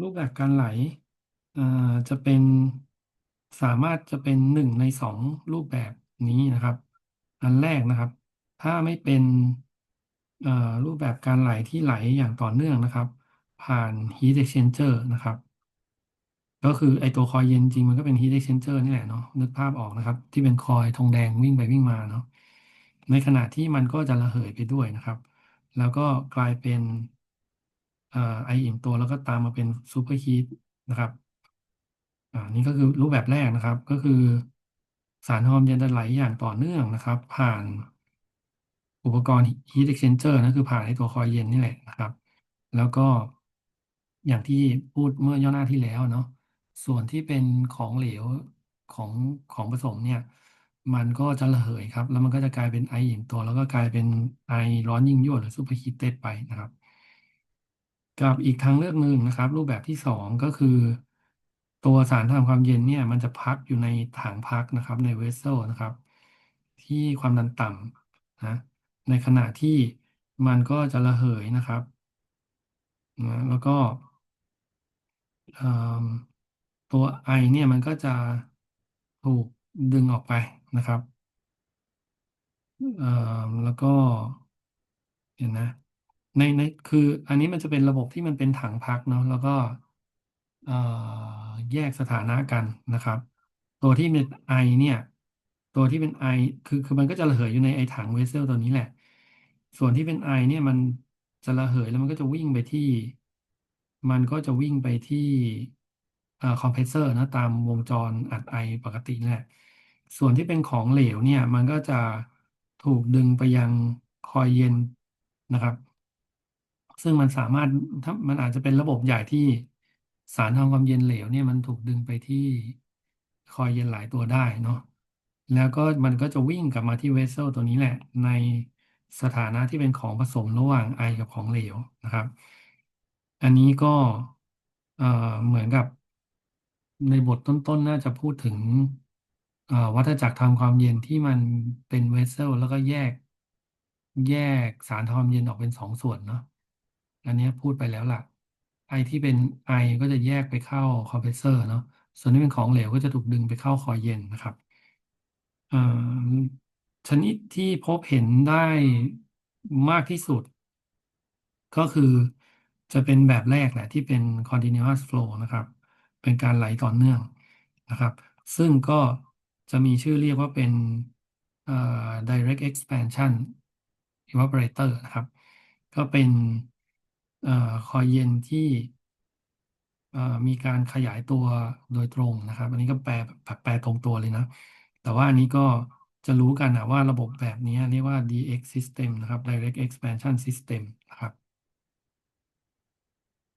รูปแบบการไหลอ่าจะเป็นสามารถจะเป็นหนึ่งในสองรูปแบบนี้นะครับ อันแรกนะครับ ถ้าไม่เป็นอ่อรูปแบบการไหลที่ไหลอย่างต่อเนื่องนะครับ ผ่าน heat exchanger นะครับ ก็คือไอตัวคอยเย็นจริงมันก็เป็น heat exchanger นี่แหละเนาะนึกภาพออกนะครับ ที่เป็นคอยทองแดงวิ่งไปวิ่งมาเนาะในขณะที่มันก็จะระเหยไปด้วยนะครับ แล้วก็กลายเป็น ไออิ่มตัวแล้วก็ตามมาเป็นซูเปอร์ฮีทนะครับอ่านี่ก็คือรูปแบบแรกนะครับ ก็คือสารทอมเย็นจะไหลอย่างต่อเนื่องนะครับ ผ่านอุปกรณ์ heat exchanger นะคือผ่านไอ้ตัวคอยเย็นนี่แหละนะครับ แล้วก็อย่างที่พูดเมื่อย่อหน้าที่แล้วเนาะส่วนที่เป็นของเหลวของของผสมเนี่ย มันก็จะระเหยครับ แล้วมันก็จะกลายเป็นไออิ่มตัว แล้วก็กลายเป็นไอร้อนยิ่งยวดหรือซูเปอร์ฮีทเต็ดไปนะครับ กับอีกทางเลือกหนึ่งนะครับ รูปแบบที่สองก็คือ ตัวสารทำความเย็นเนี่ย มันจะพักอยู่ในถังพักนะครับ ในเวสเซลนะครับ ที่ความดันต่ำนะในขณะที่มันก็จะระเหยนะครับนะแล้วก็ตัวไอเนี่ยมันก็จะถูกดึงออกไปนะครับแล้วก็เห็นนะ ใน ใน คืออันนี้มันจะเป็นระบบที่มันเป็นถังพักเนาะ แล้วก็ เอ่อ แยกสถานะกันนะครับ ตัวที่เป็นไอเนี่ย ตัวที่เป็นไอคือ คือมันก็จะระเหยอยู่ในไอถังเวสเซลตัวนี้แหละ ส่วนที่เป็นไอเนี่ยมันจะระเหยแล้วมันก็จะวิ่งไปที่ มันก็จะวิ่งไปที่ เอ่อ คอมเพรสเซอร์นะ ตามวงจรอัดไอปกตินี่แหละ ส่วนที่เป็นของเหลวเนี่ย มันก็จะถูกดึงไปยังคอยเย็นนะครับ ซึ่งมันสามารถถ้ามันอาจจะเป็นระบบใหญ่ที่สารทำความเย็นเหลวเนี่ยมันถูกดึงไปที่คอยเย็นหลายตัวได้เนาะแล้วก็มันก็จะวิ่งกลับมาที่เวสเซลตัวนี้แหละ ในสถานะที่เป็นของผสมระหว่างไอกับของเหลวนะครับ อันนี้ก็เอ่อเหมือนกับในบทต้นๆ น่าจะพูดถึงวัฏจักรทำความเย็นที่มันเป็นเวสเซลแล้วก็แยกแยกสารทำความเย็นออกเป็นสองส่วนเนาะ อันนี้พูดไปแล้วล่ะ ไอที่เป็นไอก็จะแยกไปเข้าคอมเพรสเซอร์เนาะ ส่วนที่เป็นของเหลวก็จะถูกดึงไปเข้าคอยเย็นนะครับชนิดที่พบเห็นได้มากที่สุด ก็คือจะเป็นแบบแรกแหละที่เป็น continuous flow นะครับ เป็นการไหลต่อเนื่องนะครับ ซึ่งก็จะมีชื่อเรียกว่าเป็น direct expansion evaporator นะครับ ก็เป็น คอยเย็นที่เอ่อมีการขยายตัวโดยตรงนะครับ อันนี้ก็แปลแบบแปลตรงตัวเลยนะ แต่ว่าอันนี้ก็จะรู้กันนะว่าระบบแบบนี้เรียกว่า DX system นะครับ direct expansion system นะครับ